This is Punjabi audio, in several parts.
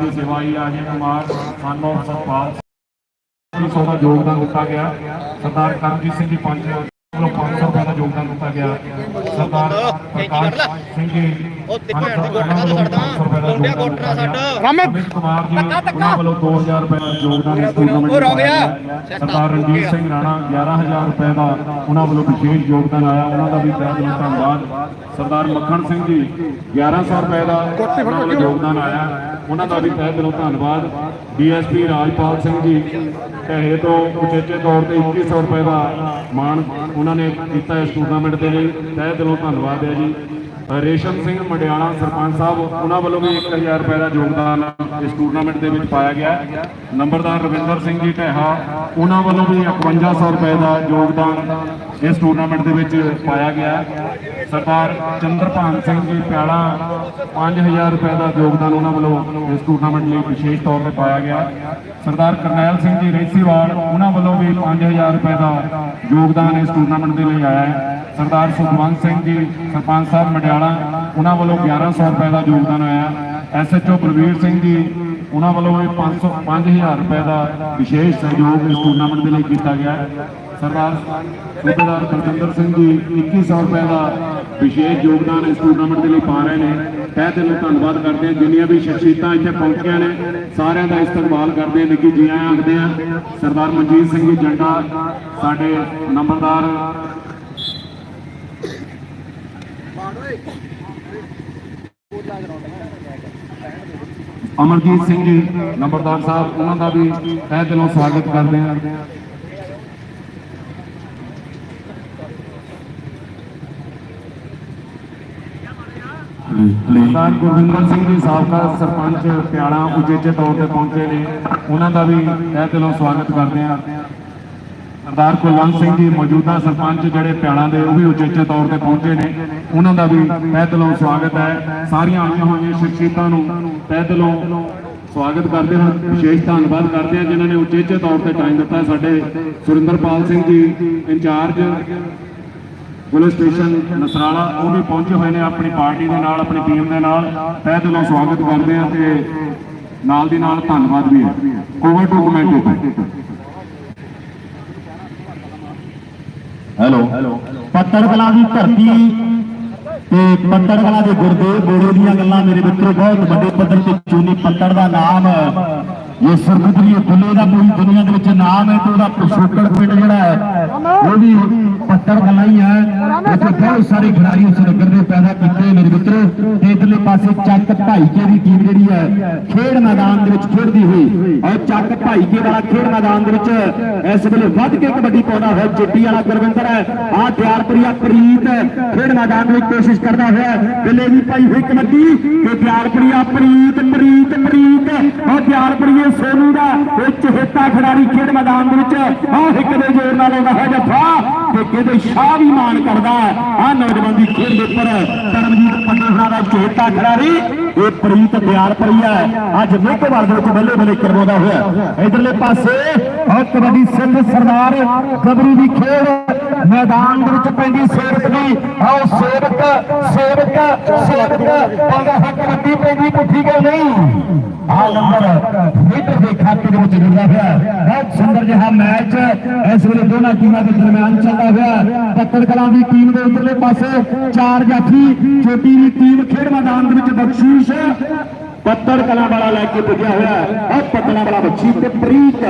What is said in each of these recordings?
ਦੀ ਸੇਵਾਈ ਆਜੇ ਕੁਮਾਰ ਸਾਨੂੰ ਸਤਪਾਲ ਸਿੰਘ ਯੋਗਦਾਨ ਦਿੱਤਾ ਗਿਆ। ਸਰਦਾਰ ਕਰਮਜੀਤ ਸਿੰਘ ਜੀ ਪੰਜ ਵੱਲੋਂ 500 ਰੁਪਏ ਦਾ ਯੋਗਦਾਨ ਦਿੱਤਾ ਗਿਆ। ਸਰਦਾਰ ਪ੍ਰਕਾਸ਼ ਸਿੰਘ ਜੀ ਉਹ ਤੇ ਭੈਣ ਦੀ ਗੋਟਾ ਤਾਂ ਛੱਡਦਾ ਮੁੰਡਿਆ ਗੋਟਾ ਛੱਡ ਅਮਿਤ ਕੁਮਾਰ ਜੀ ਉਹਨਾਂ ਵੱਲੋਂ 2000 ਰੁਪਏ ਦਾ ਯੋਗਦਾਨ ਇਸ ਟੂਰਨਾਮੈਂਟ ਹੋਰ ਹੋ ਗਿਆ। ਸਰਦਾਰ ਰਣਜੀਤ ਸਿੰਘ ਰਾਣਾ 11000 ਰੁਪਏ ਦਾ ਉਹਨਾਂ ਵੱਲੋਂ ਵਿਸ਼ੇਸ਼ ਯੋਗਦਾਨ ਆਇਆ। ਉਹਨਾਂ ਦਾ ਵੀ ਤਹਿ ਦਿਲੋਂ ਧੰਨਵਾਦ। ਸਰਦਾਰ ਮੱਖਣ ਸਿੰਘ ਜੀ 1100 ਰੁਪਏ ਦਾ ਉਹਨਾਂ ਵੱਲੋਂ ਯੋਗਦਾਨ ਆਇਆ। ਉਹਨਾਂ ਦਾ ਵੀ ਤਹਿ ਦਿਲੋਂ ਧੰਨਵਾਦ। ਡੀਐਸਪੀ ਰਾਜਪਾਲ ਸਿੰਘ ਜੀ ਢਹੇ ਤੋਂ ਉਚੇਚੇ ਤੌਰ ਤੇ 2100 ਰੁਪਏ ਦਾ ਮਾਣ ਉਹਨਾਂ ਨੇ ਕੀਤਾ ਇਸ ਟੂਰਨਾਮੈਂਟ ਦੇ ਲਈ। ਤਹਿ ਦਿਲੋਂ ਧੰਨਵਾਦ ਹੈ ਜੀ। ਰੇਸ਼ਮ ਸਿੰਘ ਮੰਡਿਆਲਾ ਸਰਪੰਚ ਸਾਹਿਬ, ਉਹਨਾਂ ਵੱਲੋਂ ਵੀ 1000 ਰੁਪਏ ਦਾ ਯੋਗਦਾਨ ਇਸ ਟੂਰਨਾਮੈਂਟ ਦੇ ਵਿੱਚ ਪਾਇਆ ਗਿਆ। ਨੰਬਰਦਾਰ ਰਵਿੰਦਰ ਸਿੰਘ ਜੀ ਢੇਹਾ ਉਹਨਾਂ ਵੱਲੋਂ ਵੀ 5100 ਰੁਪਏ ਦਾ ਯੋਗਦਾਨ ਇਸ ਟੂਰਨਾਮੈਂਟ ਦੇ ਵਿੱਚ ਪਾਇਆ ਗਿਆ। ਹੈ। ਸਰਦਾਰ ਚੰਦਰਪਾਲ ਸਿੰਘ ਜੀ ਪਿਆਲਾ 5000 ਰੁਪਏ ਦਾ ਯੋਗਦਾਨ ਉਹਨਾਂ ਵੱਲੋਂ ਇਸ ਟੂਰਨਾਮੈਂਟ ਲਈ ਵਿਸ਼ੇਸ਼ ਤੌਰ ਤੇ ਪਾਇਆ ਗਿਆ। ਸਰਦਾਰ ਕਰਨੈਲ ਸਿੰਘ ਜੀ ਰੇਸੀਵਾਲ, ਉਹਨਾਂ ਵੱਲੋਂ ਵੀ 5000 ਰੁਪਏ ਦਾ ਯੋਗਦਾਨ ਇਸ ਟੂਰਨਾਮੈਂਟ ਦੇ ਲਈ ਆਇਆ ਹੈ। ਸਰਦਾਰ ਸੁਖਵੰਤ ਸਿੰਘ ਜੀ, ਸਰਪੰਚ ਸਾਹਿਬ ਮਡਿਆਲਾ, ਉਹਨਾਂ ਵੱਲੋਂ 1100 ਰੁਪਏ ਦਾ ਯੋਗਦਾਨ ਆਇਆ। ਐਸਐਚਓ ਪ੍ਰਵੀਰ ਸਿੰਘ ਜੀ, ਉਹਨਾਂ ਵੱਲੋਂ ਵੀ 500 5000 ਰੁਪਏ ਦਾ ਵਿਸ਼ੇਸ਼ ਸਹਿਯੋਗ ਇਸ ਟੂਰਨਾਮੈਂਟ ਦੇ ਲਈ ਕੀਤਾ ਗਿਆ ਸਰਦਾਰ ਸੂਬੇਦਾਰ ਬਲਜਿੰਦਰ ਸਿੰਘ ਜੀ 2100 ਰੁਪਏ ਦਾ ਵਿਸ਼ੇਸ਼ ਯੋਗਦਾਨ ਇਸ ਟੂਰਨਾਮੈਂਟ ਦੇ ਲਈ ਪਾ ਰਹੇ ਨੇ। ਤਹਿ ਦਿਲੋਂ ਧੰਨਵਾਦ ਕਰਦੇ ਹਾਂ। ਜਿੰਨੀਆਂ ਵੀ ਸ਼ਖਸੀਅਤਾਂ ਇੱਥੇ ਪਹੁੰਚੀਆਂ ਨੇ, ਸਾਰਿਆਂ ਦਾ ਇਸਤਕਬਾਲ ਕਰਦੇ ਹਾਂ। ਨਿੱਕੀ ਜੀ ਆਇਆਂ ਆਖਦੇ ਹਾਂ। ਸਰਦਾਰ ਮਨਜੀਤ ਸਿੰਘ ਜੀ ਜੰਡਾ, ਸਾਡੇ ਨੰਬਰਦਾਰ। ਅਮਰਜੀਤ ਸਿੰਘ ਜੀ, ਨੰਬਰਦਾਰ ਸਾਹਿਬ, ਉਹਨਾਂ ਦਾ ਵੀ ਤਹਿ ਦਿਲੋਂ ਸਵਾਗਤ ਕਰਦੇ ਹਾਂ। ਸਰਦਾਰ ਗੁਰਵਿੰਦਰ ਸਿੰਘ ਜੀ ਸਾਬਕਾ ਸਰਪੰਚ ਪਿਆੜਾ ਉਚੇਚੇ ਤੌਰ ਤੇ ਪਹੁੰਚੇ ਨੇ। ਉਹਨਾਂ ਦਾ ਵੀ ਤਹਿ ਦਿਲੋਂ ਸਵਾਗਤ ਕਰਦੇ ਹਾਂ। ਸਰਦਾਰ ਕੁਲਵੰਤ ਸਿੰਘ ਜੀ ਮੌਜੂਦਾ ਸਰਪੰਚ ਜਿਹੜੇ ਪਿਆਣਾ ਦੇ, ਉਹ ਵੀ ਉਚੇਚੇ ਤੌਰ ਤੇ ਪਹੁੰਚੇ ਨੇ। ਉਹਨਾਂ ਦਾ ਵੀ ਤਹਿ ਦਿਲੋਂ ਸਵਾਗਤ ਹੈ। ਸਾਰੀਆਂ ਆਈਆਂ ਹੋਈਆਂ ਸ਼ਖਸੀਅਤਾਂ ਨੂੰ ਤਹਿ ਦਿਲੋਂ ਸਵਾਗਤ ਕਰਦੇ ਹਾਂ। ਵਿਸ਼ੇਸ਼ ਧੰਨਵਾਦ ਕਰਦੇ ਹਾਂ ਜਿਨ੍ਹਾਂ ਨੇ ਉਚੇਚੇ ਤੌਰ ਤੇ ਟਾਈਮ ਦਿੱਤਾ ਸਾਡੇ Surinderpal Singh ji, incharge police station Nasrala, ਉਹ ਵੀ ਪਹੁੰਚੇ ਹੋਏ ਨੇ ਆਪਣੀ ਪਾਰਟੀ ਦੇ ਨਾਲ, ਆਪਣੀ ਟੀਮ ਦੇ ਨਾਲ। ਤਹਿ ਦਿਲੋਂ ਸਵਾਗਤ ਕਰਦੇ ਹਾਂ ਤੇ ਨਾਲ ਦੀ ਨਾਲ ਧੰਨਵਾਦ ਵੀ ਹੈ। ਓਵਰ ਟੂ ਕਮੈਂਟੇਟਰ ਹੈਲੋ ਪੱਤਰ ਕਲਾਂ ਦੀ ਧਰਤੀ ਤੇ ਪੱਤਰ ਕਲਾਂ ਦੇ ਗੁਰਦੇਵ ਗੋੜੇ ਦੀਆਂ ਗੱਲਾਂ ਮੇਰੇ ਮਿੱਤਰੋ, ਬਹੁਤ ਵੱਡੇ ਪੱਧਰ ਤੇ ਚੂਨੀ ਪੱਤਰ ਦਾ ਨਾਮ ਇਹ ਸਰਬੁੱਤਰੀ ਬੁੱਲੇ ਦਾ ਕੋਈ ਦੁਨੀਆ ਦੇ ਵਿੱਚ ਨਾਮ ਹੈ ਤੇ ਉਹਦਾ ਪਿਛੋਕੜ ਪਿੰਡ ਜਿਹੜਾ ਹੈ, ਉਹ ਵੀ ਪੱਤਰ ਕਲਾਂ ਹੀ ਹੈ। ਇੱਥੇ ਬਹੁਤ ਸਾਰੇ ਖਿਡਾਰੀ ਉਸ ਨਗਰ ਦੇ ਪੈਦਾ ਕੀਤੇ ਮੇਰੇ ਮਿੱਤਰੋ। ਤੇ ਇਧਰਲੇ ਪਾਸੇ ਚੱਕ ਭਾਈਕੇ ਦੀ ਟੀਮ ਜਿਹੜੀ ਹੈ, ਖੇਡ ਮੈਦਾਨ ਦੇ ਵਿੱਚ ਖੇਡਦੀ ਹੋਈ। ਔਰ ਚੱਕ ਭਾਈਕੇ ਵਾਲਾ ਖੇਡ ਮੈਦਾਨ ਦੇ ਵਿੱਚ ਇਸ ਵੇਲੇ ਵੱਧ ਕੇ ਕਬੱਡੀ ਪਾਉਂਦਾ ਹੋਇਆ ਜੱਟੀ ਵਾਲਾ ਗੁਰਵਿੰਦਰ ਹੈ। ਆ ਤਿਆਰਪੁਰੀਆ ਪ੍ਰੀਤ ਖੇਡ ਮੈਦਾਨ ਦੇ ਵਿੱਚ ਕੋਸ਼ਿਸ਼ ਕਰਦਾ ਹੋਇਆ। ਬਿੱਲੇ ਵੀ ਪਾਈ ਹੋਈ ਕਬੱਡੀ ਤੇ ਤਿਆਰਪੁਰੀਆ ਪ੍ਰੀਤ ਪ੍ਰੀਤ ਪ੍ਰੀਤ ਉਹ ਤਿਆਰਪੁਰੀਏ ਸੋਨੂ ਦਾ ਇਹ ਚਹੇਤਾ ਖਿਡਾਰੀ ਖੇਡ ਮੈਦਾਨ ਦੇ ਵਿੱਚ ਆ ਇੱਕ ਦੇ ਜ਼ੋਰ ਨਾਲ ਆਉਂਦਾ ਹੈ ਜੱਫਾ ਤੇ ਕਿਤੇ ਸ਼ਾਹ ਵੀ ਮਾਨ ਕਰਦਾ ਆ ਨੌਜਵਾਨ ਦੀ ਖੇਡ ਦੇ ਉੱਪਰ ਕਰਮਜੀਤ ਪੰਡੇਹਰਾ ਦਾ ਚਹੇਤਾ ਖਿਡਾਰੀ, ਇਹ ਪ੍ਰੀਤ ਤਿਆਰਪੁਰੀਆ ਅੱਜ ਮੋਹਤਵਾਲ ਦੇ ਵਿੱਚ ਬੱਲੇ ਬੱਲੇ ਕਰਵਾਉਂਦਾ ਹੋਇਆ। ਇਧਰਲੇ ਪਾਸੇ ਉਹ ਕਬੱਡੀ ਸਿੰਘ ਸਰਦਾਰ ਗੱਭਰੂ ਦੀ ਖੇਡ। ਮੈਦਾਨ ਦੇ ਵਿੱਚ ਪੈਂਦੀ ਸੇਵਕ ਦੀ। ਆਓ ਸੇਵਕ ਸੇਵਕ ਸੇਵਕ। ਪਾਉਂਦਾ ਹੈ ਕਬੱਡੀ ਪੈਂਦੀ, ਪੁੱਠੀ ਗੱਲ ਨਹੀਂ। ਆ ਨੰਬਰ ਲੀਡਰ ਦੇ ਖਾਤੇ ਦੇ ਵਿੱਚ ਜੁੜਦਾ ਹੋਇਆ ਬਹੁਤ ਸੁੰਦਰ ਜਿਹਾ ਮੈਚ ਇਸ ਵੇਲੇ ਦੋਨਾਂ ਟੀਮਾਂ ਦੇ ਦਰਮਿਆਨ ਚੱਲਦਾ ਹੋਇਆ ਪੱਤਰ ਕਲਾਂ ਦੀ ਟੀਮ ਦੇ ਉਧਰਲੇ ਪਾਸੇ ਚਾਰ ਜਾਫੀ ਚੋਟੀ ਦੀ ਟੀਮ ਖੇਡ ਮੈਦਾਨ ਦੇ ਵਿੱਚ ਬਖਸ਼ੀਸ਼। ਪੱਤਰ ਕਲਾਂ ਵਾਲਾ ਲੈ ਕੇ ਪੁੱਜਿਆ ਹੋਇਆ। ਉਹ ਪੱਤਰਾਂ ਵਾਲਾ ਬਖਸ਼ੀਸ਼ ਤੇ ਪ੍ਰੀਤ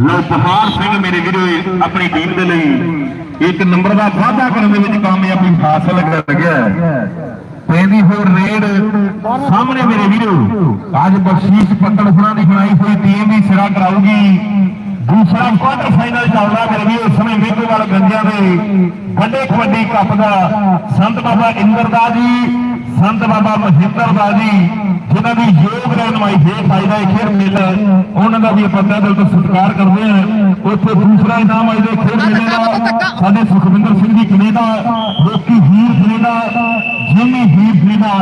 ਯਾਰਪੁਰੀਆ ਲੋਪਹਾਰ ਸਿੰਘ ਮੇਰੇ ਵੀਰੋ ਆਪਣੀ ਟੀਮ ਦੇ ਲਈ ਇੱਕ ਨੰਬਰ ਦਾ ਵਾਅਦਾ ਕਰਨ ਦੇ ਵਿੱਚ ਕਾਮਯਾਬੀ ਹਾਸਲ ਕਰ ਗਿਆ ਪੈਂਦੀ ਹੋਈ ਰੇਡ ਸਾਹਮਣੇ ਮੇਰੇ ਵੀਰੋ, ਅੱਜ ਬਖਸ਼ੀਸ਼ ਪੱਤਣ ਹੁਣਾਂ ਦੀ ਬਣਾਈ ਹੋਈ ਟੀਮ ਵੀ ਸਿਰਾ ਕਰਾਊਗੀ। ਦੂਸਰਾ ਕੁਆਟਰ ਫਾਈਨਲ ਚੱਲਦਾ ਮੇਰੇ ਵੀਰੋ, ਇਸ ਸਮੇਂ ਮੇਘੋਵਾਲ ਗੰਜਿਆਂ ਦੇ ਵੱਡੇ ਕਬੱਡੀ ਕੱਪ ਦਾ ਸੰਤ ਬਾਬਾ ਇੰਦਰਦਾ ਜੀ, ਸੰਤ ਬਾਬਾ ਮਹਿੰਦਰ ਦਾ ਜੀ ਜਿਨ੍ਹਾਂ ਦੀ ਯੋਗ ਰਹਿਨਮਾਈ ਹੇਠ ਆਈ ਦਾ ਇਹ ਖੇਡ ਮੇਲਾ ਉਹਨਾਂ ਦਾ ਵੀ ਆਪਾਂ ਤਹਿ ਦਿਲ ਤੋਂ ਸਤਿਕਾਰ ਕਰਦੇ ਹਾਂ। ਉੱਥੇ ਦੂਸਰਾ ਇਨਾਮ ਆਈ ਦੇ ਖੇਡ ਮੇਲੇ ਦਾ। ਸਾਡੇ ਸੁਖਵਿੰਦਰ ਸਿੰਘ ਜੀ ਕੈਨੇਡਾ ਲੋਕੀ Heer Canada Jimmy Heer Canada.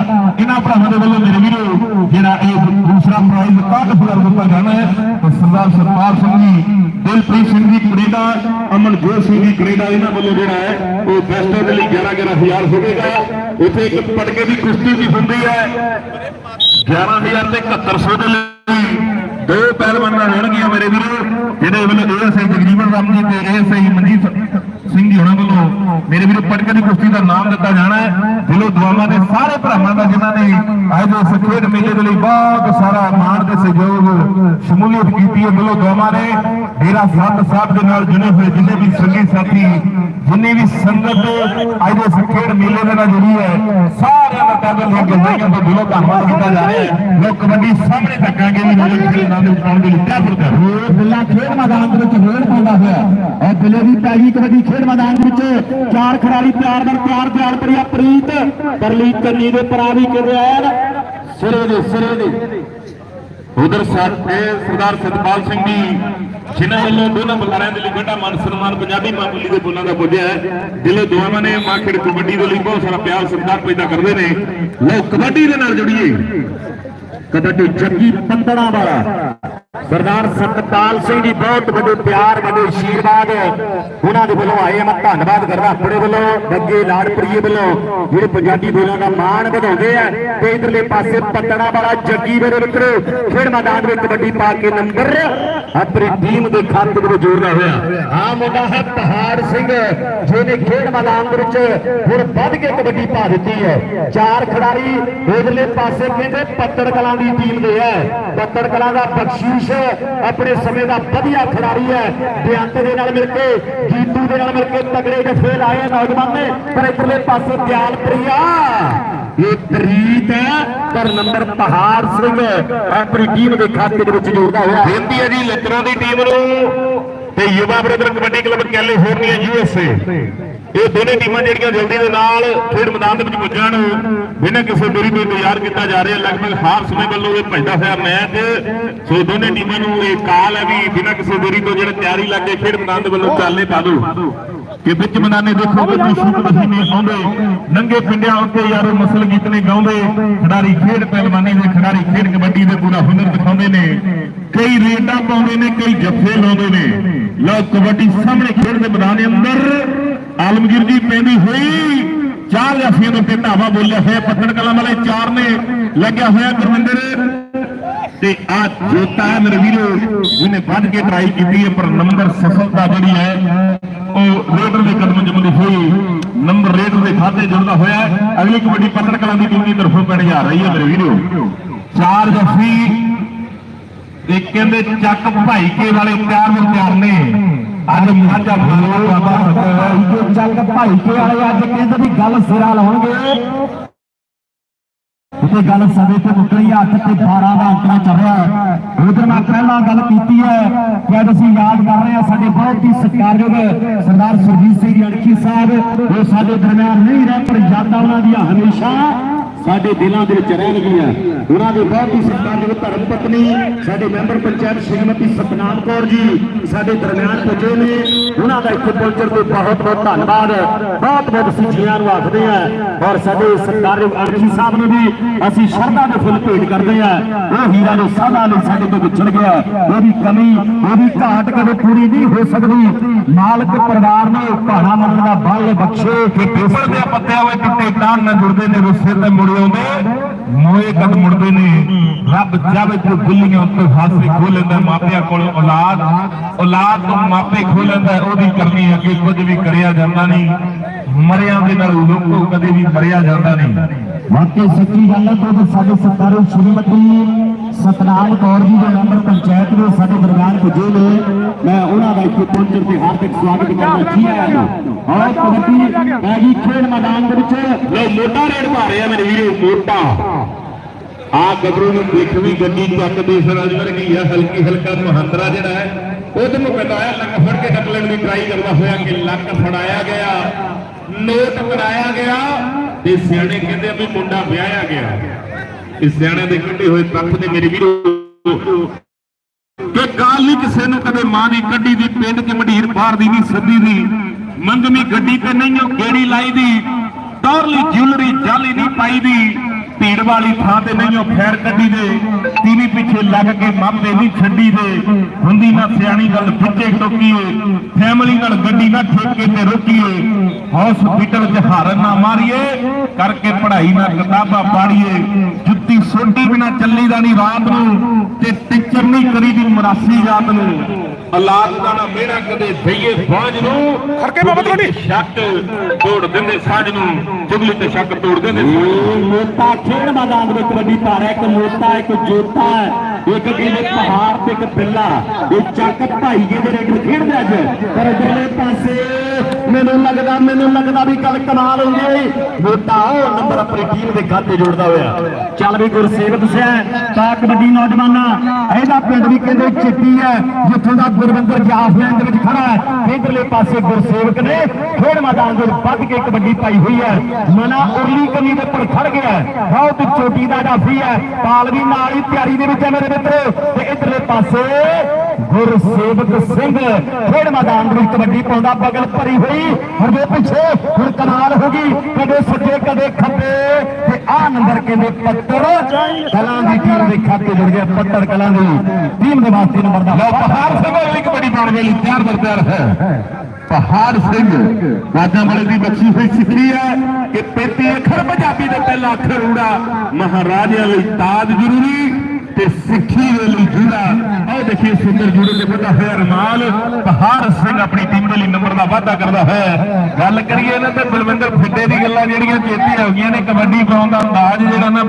ਇਹਨਾਂ ਭਰਾਵਾਂ ਦੇ ਵੱਲੋਂ ਮੇਰੇ ਵੀਰੋ ਜਿਹੜਾ ਇਹ ਦੂਸਰਾ ਪ੍ਰਾਈਜ਼ 61000 ਦਿੱਤਾ ਜਾਣਾ ਹੈ ਸਰਦਾਰ ਸਰਪਾਲ ਸਿੰਘ ਜੀ ਦਿਲਪ੍ਰੀਤ ਸਿੰਘ ਜੀ ਕੈਨੇਡਾ, ਅਮਨਜੋਤ ਸਿੰਘ ਜੀ ਕੈਨੇਡਾ, ਇਹਨਾਂ ਵੱਲੋਂ ਜਿਹੜਾ ਹੈ, ਉਹ ਬੈਸਟਰ ਦੇ ਲਈ 11 11000 ਹੋਵੇਗਾ। ਉੱਥੇ ਇੱਕ ਪਟਕੇ ਦੀ ਕੁਸ਼ਤੀ ਵੀ ਹੁੰਦੀ ਹੈ। 11000 ਤੇ 7100 ਦੇ ਲਈ ਦੋ ਪਹਿਲਵਾਨਾਂ ਰਹਿਣਗੀਆਂ ਮੇਰੇ ਵੀਰੋ ਜਿਹੜੇ ਵੱਲੋਂ ਇਹ ਸਹੀ ਤਕਰੀਬਨ ਰਾਮ ਜੀ ਤੇ ਇਹ ਸਹੀ ਮਨਜੀਤ ਸਿੰਘ ਜੀ ਹੋਣਾ ਵੱਲੋਂ ਮੇਰੇ ਵੀਰੋ ਪਟਕੇ ਕੁਸ਼ਤੀ ਦਾ ਨਾਮ ਦਿੱਤਾ ਜਾਣਾ ਹੈ। ਦਿਲੋਂ ਦੁਆਵਾਂ ਦੇ ਸਾਰੇ ਭਰਾਵਾਂ ਦਾ ਜਿਨ੍ਹਾਂ ਨੇ ਅੱਜ ਇਸ ਖੇਡ ਮੇਲੇ ਦੇ ਲਈ ਬਹੁਤ ਸਾਰਾ ਮਾਣ ਤੇ ਸਹਿਯੋਗ ਸ਼ਮੂਲੀਅਤ ਕੀਤੀ ਹੈ। ਦਿਲੋਂ ਦੁਆਵਾਂ ਨੇ ਡੇਰਾ ਸੰਤ ਸਾਹਿਬ ਦੇ ਨਾਲ ਜੁੜੇ ਹੋਏ ਜਿੰਨੇ ਵੀ ਸੰਗੀ ਸਾਥੀ, ਜਿੰਨੀ ਵੀ ਸੰਗਤ ਅੱਜ ਇਸ ਖੇਡ ਮੇਲੇ ਦੇ ਨਾਲ ਜੁੜੀ ਹੈ, ਸਾਰਿਆਂ ਦਾ ਤਹਿ ਦਿਲ ਦੀਆਂ ਗੰਢਾਈਆਂ ਤੋਂ ਦਿਲੋਂ ਧੰਨਵਾਦ ਕੀਤਾ ਜਾ ਰਿਹਾ ਹੈ। ਲੋਕ ਕਬੱਡੀ ਸਾਹਮਣੇ ਤੱਕਾਂਗੇ ਵੀ ਨਜ਼ਰ ਖੇਡ ਨਾਮ ਦੇ ਉਤਾਰਨ ਦੇ ਲਈ। ਤਿਆਰ ਕਰ ਇਹ ਬਿੱਲਾ ਖੇਡ ਮੈਦਾਨ ਦੇ ਵਿੱਚ ਰੇਡ ਪਾਉਂਦਾ ਹੋਇਆ ਇਹ ਬਿੱਲੇ ਦੀ ਪੈ ਕਬੱਡੀ ਖੇਡ ਮੈਦਾਨ ਵਿੱਚ ਚਾਰ ਖਿਡਾਰੀ ਪਿਆਰ ਨਾਲ ਪਿਆਰ ਪਿਆਰ ਪ੍ਰਿਆ ਪ੍ਰੀਤ, ਪਰਲੀਤ ਕੰਨੀ ਦੇ ਪਰਾ ਵੀ ਕਿਤੇ ਆਇਆ ਸਿਰੇ ਦੇ ਸਿਰੇ ਦੇ। ਉਧਰ ਸਾਡੇ ਸਰਦਾਰ ਸਤਪਾਲ ਸਿੰਘ ਜੀ, ਜਿਨ੍ਹਾਂ ਵੱਲੋਂ ਦੋਨਾਂ ਬੁਲਾਰਿਆਂ ਦੇ ਲਈ ਵੱਡਾ ਮਾਨ ਸਨਮਾਨ ਪੰਜਾਬੀ ਮਾਮੂਲੀ ਦੇ ਬੋਲਾਂ ਦਾ ਪੁੱਜਿਆ ਹੈ। ਦਿਲੋਂ ਦੁਆਵਾਂ ਨੇ ਮਾਂ ਖੇਡ ਕਬੱਡੀ ਦੇ ਲਈ ਬਹੁਤ ਸਾਰਾ ਪਿਆਰ ਸਤਿਕਾਰ ਪੈਦਾ ਕਰਦੇ ਨੇ। ਲੋ ਕਬੱਡੀ ਦੇ ਨਾਲ ਜੁੜੀਏ। ਕਬੱਡੀ ਜੱਗੀ ਪੰਦੜਾ ਵਾਲਾ। ਸਰਦਾਰ ਸਤਪਾਲ ਸਿੰਘ ਜੀ ਬਹੁਤ ਵੱਡੇ ਪਿਆਰ, ਵੱਡੇ ਆਸ਼ੀਰਵਾਦ ਉਹਨਾਂ ਦੇ ਵੱਲੋਂ ਆਏ ਮੈਂ ਧੰਨਵਾਦ ਕਰਦਾ ਆਪਣੇ ਵੱਲੋਂ ਗੱਗੇ ਲਾੜਪ੍ਰੀਏ ਵੱਲੋਂ, ਜਿਹੜੇ ਪੰਜਾਬੀ ਬੋਲਾਂ ਦਾ ਮਾਣ ਵਧਾਉਂਦੇ ਆ। ਤੇ ਇਧਰਲੇ ਪਾਸੇ ਪੰਦੜਾ ਵਾਲਾ ਜੱਗੀ ਮੇਰੇ ਮਿੱਤਰੋ, ਖੇਡ ਮੈਦਾਨ ਵਿੱਚ ਕਬੱਡੀ ਪਾ ਕੇ ਨੰਬਰ ਆਪਣੀ ਟੀਮ ਦੇ ਖਾਤੇ ਵਿੱਚ ਜੋੜਦਾ ਹੋਇਆ। ਆ ਮੁੰਡਾ ਹੈ ਪਹਾੜ ਸਿੰਘ, ਜਿਹਨੇ ਖੇਡ ਮੈਦਾਨ ਦੇ ਵਿੱਚ ਹੁਣ ਵੱਧ ਕੇ ਕਬੱਡੀ ਪਾ ਦਿੱਤੀ ਹੈ। ਚਾਰ ਖਿਡਾਰੀ ਇਧਰਲੇ ਪਾਸੇ ਕਹਿੰਦੇ ਪੱਤਰ ਕਲਾਂ ਦੀ ਟੀਮ ਦੇ ਹੈ ਪੱਤਰ ਕਲਾਂ ਦਾ ਬਖਸ਼ੀਸ਼ ਆਪਣੇ ਸਮੇਂ ਦਾ ਵਧੀਆ ਖਿਡਾਰੀ ਹੈ। ਬਿਆੰਤ ਦੇ ਨਾਲ ਮਿਲ ਕੇ, ਜੀਤੂ ਦੇ ਨਾਲ ਮਿਲ ਕੇ ਤਗੜੇ ਜਫੇ ਲਾਏ ਨੌਜਵਾਨ ਨੇ। ਪਰ ਇਧਰਲੇ ਪਾਸੇ ਦਿਆਲ ਪ੍ਰਿਆ ਇਹ ਪ੍ਰੀਤ ਪਰ ਨੰਬਰ ਪਹਾੜ ਸਿੰਘ। ਆਪਣੀ ਟੀਮ ਦੇ ਖਾਤੇ ਦੇ ਵਿੱਚ ਜੋੜਦਾ ਹੋਇਆ। ਬੇਨਤੀ ਹੈ ਜੀ ਲੱਤਰਾਂ ਦੀ ਟੀਮ ਨੂੰ। ਤੇ Yuva brother kabaddi club California USA ਇਹ ਦੋਨੇ ਟੀਮਾਂ ਜਿਹੜੀਆਂ ਜਲਦੀ ਦੇ ਨਾਲ ਖੇਡ ਮੈਦਾਨ ਦੇ ਵਿੱਚ ਪੁੱਜਣ, ਬਿਨਾਂ ਕਿਸੇ ਦੇਰੀ ਤੋਂ ਇੰਤਜ਼ਾਰ ਕੀਤਾ ਜਾ ਰਿਹਾ। ਲਗਭਗ ਹਾਰ ਸਮੇਂ ਵੱਲੋਂ ਇਹ ਭਜਦਾ ਹੋਇਆ ਮੈਚ। ਸੋ ਦੋਨੇ ਟੀਮਾਂ ਨੂੰ ਇਹ ਕਾਲ ਹੈ ਵੀ ਬਿਨਾਂ ਕਿਸੇ ਦੇਰੀ ਤੋਂ ਜਿਹੜਾ ਤਿਆਰੀ ਲੱਗ ਕੇ ਖੇਡ ਮੈਦਾਨ ਦੇ ਵੱਲੋਂ ਚੱਲਨੇ ਪਾ ਦਿਓ ਕਿ ਵਿੱਚ ਮੈਦਾਨੇ ਦੇਖੋ ਕਿ ਸ਼ੂਟ ਮਸ਼ੀਨੇ ਆਉਂਦੇ, ਨੰਗੇ ਪਿੰਡਿਆਂ ਉੱਤੇ ਯਾਰੋ ਮਸਲ ਗੀਤ ਨੇ ਗਾਉਂਦੇ। ਖਿਡਾਰੀ ਖੇਡ ਪਹਿਲਵਾਨੀ ਦੇ, ਖਿਡਾਰੀ ਖੇਡ ਕਬੱਡੀ ਦੇ ਪੂਰਾ ਹੁਨਰ ਦਿਖਾਉਂਦੇ ਨੇ। ਕਈ ਰੇਡਾਂ ਪਾਉਂਦੇ ਨੇ, ਕਈ ਜੱਫੇ ਲਾਉਂਦੇ ਨੇ। ਲਓ ਕਬੱਡੀ ਸਾਹਮਣੇ ਖੇਡ ਦੇ ਮੈਦਾਨ ਦੇ ਅੰਦਰ। ਆਲਮਗੀਰ ਜੀ ਪੈਂਦੀ ਹੋਈ। ਚਾਰ ਜੱਫੀਆਂ ਦੇ ਉੱਤੇ ਢਾਵਾ ਬੋਲਿਆ ਹੋਇਆ। ਪੱਤਣ ਕਲਾਂ ਵਾਲੇ ਚਾਰ ਨੇ ਲੱਗਿਆ ਹੋਇਆ ਗੁਰਵਿੰਦਰ ਤੇ ਆ ਜੋਤਾ ਹੈ ਜਿਹਨੇ ਵੱਧ ਕੇ ਟਰਾਈ ਕੀਤੀ ਹੈ, ਪਰ ਨੰਬਰ ਸਫਲਤਾ ਜਿਹੜੀ ਹੈ, ਉਹ ਰੇਡਰ ਦੇ ਕਦਮ ਜਮਦੀ ਹੋਈ। ਨੰਬਰ ਰੇਡਰ ਦੇ ਖਾਤੇ ਜੁੜਦਾ ਹੋਇਆ ਅਗਲੀ ਕਬੱਡੀ ਪੱਤਰ ਕਲਾਂ ਦੀ ਟੀਮ ਦੀ ਤਰਫੋਂ ਪੈਣ ਜਾ ਰਹੀ ਹੈ ਮੇਰੇ ਵੀਰੋ। ਚਾਰ ਜਫੀ ਤੇ ਕਹਿੰਦੇ ਚੱਕ ਭਾਈਕੇ ਵਾਲੇ ਤਿਆਰ ਨੂੰ ਤਿਆਰ ਨੇ। ਅੱਜ ਮਾਝਾ ਮਾਲਵਾ ਬਾਬਾ ਜੋ ਚੱਲ ਭਾਈ ਕੇ ਵਾਲੇ ਅੱਜ ਕਹਿੰਦੇ ਵੀ ਗੱਲ ਸਿਰਾ ਲਾਉਣਗੇ। ਉਤੇ ਗੱਲ ਸਵੇ ਤੇ ਮੁੱਕਣੀ 8 ਤੇ 12 ਦਾ ਅੰਕੜਾ ਚੱਲ ਰਿਹਾ ਉਧਰ ਮੈਂ ਪਹਿਲਾਂ ਗੱਲ ਕੀਤੀ ਹੈ ਕਿ ਅੱਜ ਅਸੀਂ ਯਾਦ ਕਰ ਰਹੇ ਹਾਂ ਸਾਡੇ ਬਹੁਤ ਹੀ ਸਤਿਕਾਰਯੋਗ ਸਰਦਾਰ ਸੁਰਜੀਤ ਸਿੰਘ ਅਣਖੀ ਸਾਹਿਬ, ਉਹ ਸਾਡੇ ਦਰਮਿਆਨ ਨਹੀਂ ਰਹੇ, ਪਰ ਯਾਦਾਂ ਉਹਨਾਂ ਦੀਆਂ ਹਮੇਸ਼ਾ ਸਾਡੇ ਦਿਲਾਂ ਦੇ ਵਿੱਚ ਰਹਿਣਗੀਆਂ ਉਹਨਾਂ ਦੇ ਬਹੁਤ ਹੀ ਸਤਿਕਾਰਯੋਗ ਧਰਮ ਪਤਨੀ, ਸਾਡੇ ਮੈਂਬਰ ਪੰਚਾਇਤ ਸ਼੍ਰੀਮਤੀ ਸਤਨਾਮ ਕੌਰ ਜੀ, ਸਾਡੇ ਦਰਮਿਆਨ ਪੁੱਜੇ ਨੇ। ਉਹਨਾਂ ਦਾ ਇੱਥੇ ਪਹੁੰਚਣ ਤੇ ਬਹੁਤ ਬਹੁਤ ਧੰਨਵਾਦ। ਬਹੁਤ ਬਹੁਤ ਅਸੀਂ ਜੀਆਂ ਨੂੰ ਆਖਦੇ ਹਾਂ। ਔਰ ਸਾਡੇ ਸਤਿਕਾਰਯੋਗ ਅਰਜੀ ਸਾਹਿਬ ਨੂੰ ਵੀ ਅਸੀਂ ਸ਼ਰਧਾ ਦੇ ਫੁੱਲ ਭੇਟ ਕਰਦੇ ਹਾਂ। ਉਹ ਹੀਰਾ ਨੂੰ ਸਦਾ ਲਈ ਸਾਡੇ ਤੋਂ ਵਿਛੜ ਗਿਆ। ਉਹਦੀ ਕਮੀ ਉਹਦੀ ਘਾਟ ਕਦੇ ਪੂਰੀ ਨਹੀਂ ਹੋ ਸਕਦੀ। ਮਾਲਕ ਪਰਿਵਾਰ ਨੂੰ ਭਾਣਾ ਮੰਨਣ ਦਾ ਬਲ ਬਖਸ਼ੇ। ਕਿ ਪੇਪਰ ਦੇ ਪੱਤਿਆਂ ਵਿੱਚ ਕਿਤੇ ਟਾਂ ਨਾ ਜੁੜਦੇ ਨੇ, ਰੁੱਸੇ ਤੇ ਮੁੜ ਆਉਂਦੇ ਮੋਏ ਕਦ ਮੁੜਦੇ ਨੇ। ਰੱਬ ਜਾਵੇ ਤੇ ਗੁੱਲੀਆਂ ਉੱਤੇ ਹਾਸੇ ਖੋ ਲੈਂਦਾ, ਮਾਪਿਆਂ ਕੋਲ ਔਲਾਦ ਔਲਾਦ ਤੋਂ ਮਾਪੇ ਖੋ ਲੈਂਦਾ, ਉਹਦੀ ਕਰਨੀ ਅੱਗੇ ਕੁਝ ਵੀ ਕਰਿਆ ਜਾਂਦਾ ਨਹੀਂ। ਮਰਿਆਂ ਦੇ ਨਾਲ ਲੋਕੋ ਕਦੇ ਵੀ ਮਰਿਆ ਜਾਂਦਾ ਨਹੀਂ। ਵਾਕਈ ਸੱਚੀ ਗੱਲ ਹੈ ਕਿ ਸਾਡੇ ਸਰਕਾਰੀ ਸਤਨਾਮ ਕੌਰ ਜੀ ਦੇ ਮੈਂਬਰ ਪੰਚਾਇਤ ਦੇ ਸਾਡੇ ਦਰਮਿਆਨ ਪੁੱਜੇ ਨੇ। ਮੈਂ ਉਹਨਾਂ ਦਾ ਇੱਥੇ ਪਹੁੰਚਣ ਤੇ ਹਾਰਦਿਕ ਸਵਾਗਤ ਕਰਦਾ ਜੀ ਆਇਆਂ ਨੂੰ ਔਰ ਕਬੱਡੀ? ਪੈਗੀ ਖੇਡ ਮੈਦਾਨ ਦੇ ਵਿੱਚ ਲੋ ਮੋਟਾ ਰੇਡ ਪਾ ਰਿਹਾ ਮੇਰੇ ਵੀਰੋ ਮੋਟਾ ਆ ਗੱਭਰੂ ਨੂੰ ਦੇਖਵੀਂ ਗੱਡੀ ਚੱਕ ਦੇ ਸਰਾਜ ਵਰਗੀ ਆ, ਹਲਕੀ ਹਲਕਾ ਮਹੰਦਰਾ ਜਿਹੜਾ ਹੈ ਉਹਦੇ ਨੂੰ ਕਟਾਇਆ ਲੱਕ ਫੜ ਕੇ ਟੱਕ ਲੈਣ ਦੀ ਟਰਾਈ ਕਰਦਾ ਹੋਇਆ ਕਿ ਲੱਕ ਫੜਾਇਆ ਗਿਆ, ਨੋਟ ਕਰਾਇਆ ਗਿਆ ਤੇ ਸਿਆਣੇ ਕਹਿੰਦੇ ਆ ਵੀ ਮੁੰਡਾ ਵਿਆਹਿਆ ਗਿਆ। ਇਸ ਸਿਆਣੇ ਦੇ ਕੱਢੇ ਹੋਏ ਤੱਥ ਨੇ ਮੇਰੇ ਵੀਰੋ, ਕਿ ਗਾਲ ਨਹੀਂ ਕਿਸੇ ਨੂੰ, ਕਦੇ ਮਾਂ ਦੀ ਕੱਢੀ ਦੀ, ਪਿੰਡ ਚ ਮੰਡੀਰ ਬਾਹਰ ਦੀ ਨਹੀਂ ਸੱਦੀ ਦੀ ਮੰਗਮੀ ਗੱਡੀ ਤੇ ਨਹੀਂ, ਉਹ ਗੇੜੀ ਲਾਈ ਦੀ, ਟੌਰਲੀ ਜਿਊਲਰੀ ਜਾਲੀ ਨਹੀਂ ਪਾਈ ਦੀ, ਭੀੜ ਵਾਲੀ ਥਾਂ ਤੇ ਨਹੀਂ, ਉਹ ਫੈਰ ਕੱਢੀ ਦੇ, ਤੀਵੀਂ ਪਿੱਛੇ ਲੱਗ ਕੇ ਮਾਪੇ ਨਹੀਂ ਛੱਡੀ ਦੇ। ਹੁੰਦੀ ਨਾ ਸਿਆਣੀ ਗੱਲ ਪਿੱਛੇ ਟੋਕੀਏ। ਫੈਮਿਲੀ ਨਾਲ ਗੱਡੀ ਨਾ ਠੇਕੇ ਤੇ ਰੋਕੀਏ। ਹਸਪੀਟਲ 'ਚ ਹਾਰਨ ਨਾ ਮਾਰੀਏ। ਕਰਕੇ ਪੜ੍ਹਾਈ ਨਾ ਕਿਤਾਬਾਂ ਪਾੜੀਏ। ਜੁੱਤੀ ਸੋਟੀ ਬਿਨਾ ਚੱਲੀ ਦਾ ਨਹੀਂ ਰਾਤ ਨੂੰ ਤੇ ਟੀਚਰ ਨਹੀਂ ਕਰੀ ਦੀ ਮਰਾਸੀ ਰਾਤ ਨੂੰ। ਔਲਾਦ ਦਾ ਨਾ ਮੇਰਾ ਕਦੇ ਦਈਏ ਫੌਜ ਨੂੰ। ਖੜਕੇ ਬਾਬਾ ਤੁਹਾਡੀ। ਸ਼ੱਕ ਤੋੜ ਦਿੰਦੇ ਸਾਜ ਨੂੰ। ਜੁਗਲੀ ਤੇ ਸ਼ੱਕ ਤੋੜ ਦਿੰਦੇ। ਮੋਤਾ ਖੇਡ ਮੈਦਾਨ ਵਿੱਚ ਕਬੱਡੀ ਪਾ ਰਿਹਾ ਇੱਕ ਮੋਤਾ ਇੱਕ ਜੋਤਾ হ্যাঁ ਇੱਕ ਕਿਲੇ ਪਹਾੜ ਤੇ ਇੱਕ ਪਿੱਲਾ ਇਹ ਚੱਕ ਭਾਈ ਦੇ ਰੇਡ ਖੇਡਦੇ ਅੱਜ। ਪਰ ਇਧਰਲੇ ਪਾਸੇ ਮੈਨੂੰ ਲੱਗਦਾ ਮੈਨੂੰ ਲੱਗਦਾ ਵੀ ਕੱਲ ਕਮਾਲ ਹੋ ਗਈ। ਮੋਤਾ ਨੰਬਰ ਆਪਣੀ ਟੀਮ ਦੇ ਖਾਤੇ ਜੋੜਦਾ ਹੋਇਆ। ਚੱਲ ਵੀ ਗੁਰਸੇਵਕ ਸਿਆ ਤਾਂ ਕਬੱਡੀ ਨੌਜਵਾਨਾਂ। ਇਹਦਾ ਪਿੰਡ ਵੀ ਕਹਿੰਦੇ ਚਿੱਟੀ ਹੈ, ਜਿੱਥੋਂ ਦਾ ਗੁਰਵਿੰਦਰ ਜਾਫਲੈਂਡ ਦੇ ਵਿੱਚ ਖੜਾ ਹੈ। ਇਧਰਲੇ ਪਾਸੇ ਗੁਰਸੇਵਕ ਨੇ ਖੇਡ ਮੈਦਾਨ ਦੇ ਵੱਧ ਕੇ ਕਬੱਡੀ ਪਾਈ ਹੋਈ ਹੈ। ਮਨਾ ਉਰਲੀ ਕਮੀ ਦੇ ਉੱਪਰ ਖੜ ਗਿਆ ਬਹੁਤ ਚੋਟੀ ਦਾ ਡਾਫੀ ਹੈ। ਪਾਲ ਵੀ ਨਾਲ ਹੀ ਤਿਆਰੀ ਦੇ ਵਿੱਚ ਹੈ ਮੇਰੇ ਮਿੱਤਰੋ, ਤੇ ਇਧਰਲੇ ਪਾਸੇ ਗੁਰਸੇਵਕ ਸਿੰਘ ਖੇਡ ਮੈਦਾਨ ਵਿੱਚ ਕਬੱਡੀ ਪਾਉਂਦਾ, ਬਗਲ ਭਰੀ ਹੋਈ, ਹੁਣ ਪਿੱਛੇ ਹੁਣ ਕਨਾਲ ਹੋ ਗਈ, ਕਦੇ ਸੱਜੇ, ਕਦੇ ਖੱਬੇ, ਤੇ ਆਹ ਨੰਬਰ ਕਹਿੰਦੇ ਪੱਤਰ। ਕਲਾਂ ਦੀ ਟੀਮ ਦੇ ਖਾਤੇ ਜੁੜ ਗਿਆ ਪੱਤਰ ਕਲਾਂ ਦੀ। ਟੀਮ ਦੇ ਵਾਸਤੇ ਨੰਬਰ ਦਾ। ਲਓ, ਪਹਾੜ ਸਿੰਘ ਅਗਲੀ ਕਬੱਡੀ ਪਾਉਣ ਵੇਲੇ ਤਿਆਰ ਬਰ ਤਿਆਰ ਹੈ। ਪਹਾੜ ਸਿੰਘ ਬਾਜਾਂ ਵਾਲੇ ਦੀ ਬਖਸ਼ੀ ਹੋਈ ਸਿੱਖੀ ਹੈ ਕਿ 35 ਅੱਖਰ ਪੰਜਾਬੀ ਦੇ ਪਹਿਲਾ ਅੱਖਰ ਊੜਾ ਮਹਾਰਾਜਿਆਂ ਲਈ ਤਾਜ ਜ਼ਰੂਰੀ। ਤੇ ਸਿੱਖੀ ਦੇ ਲਈ ਜੂੜਾ ਆਹ ਦੇਖੀਏ ਸੁੰਦਰ ਜੂੜੇ ਤੇ ਬੰਦਾ ਹੋਇਆ ਰਮਾਲ ਪਹਾੜ ਸਿੰਘ ਆਪਣੀ ਟੀਮ ਦੇ ਲਈ ਨੰਬਰ ਦਾ ਵਾਅਦਾ ਕਰਦਾ ਹੈ। ਗੱਲ ਕਰੀਏ ਇਹਨਾਂ ਤੇ, ਬਲਵਿੰਦਰ ਫਿੱਡੇ ਦੀ ਗੱਲਾਂ ਜਿਹੜੀਆਂ ਚੇਤੇ ਹੋ ਗਈਆਂ ਨੇ, ਕਬੱਡੀ ਪਾਉਣ ਦਾ ਅੰਦਾਜ਼ ਜਿਹੜਾ ਨਾ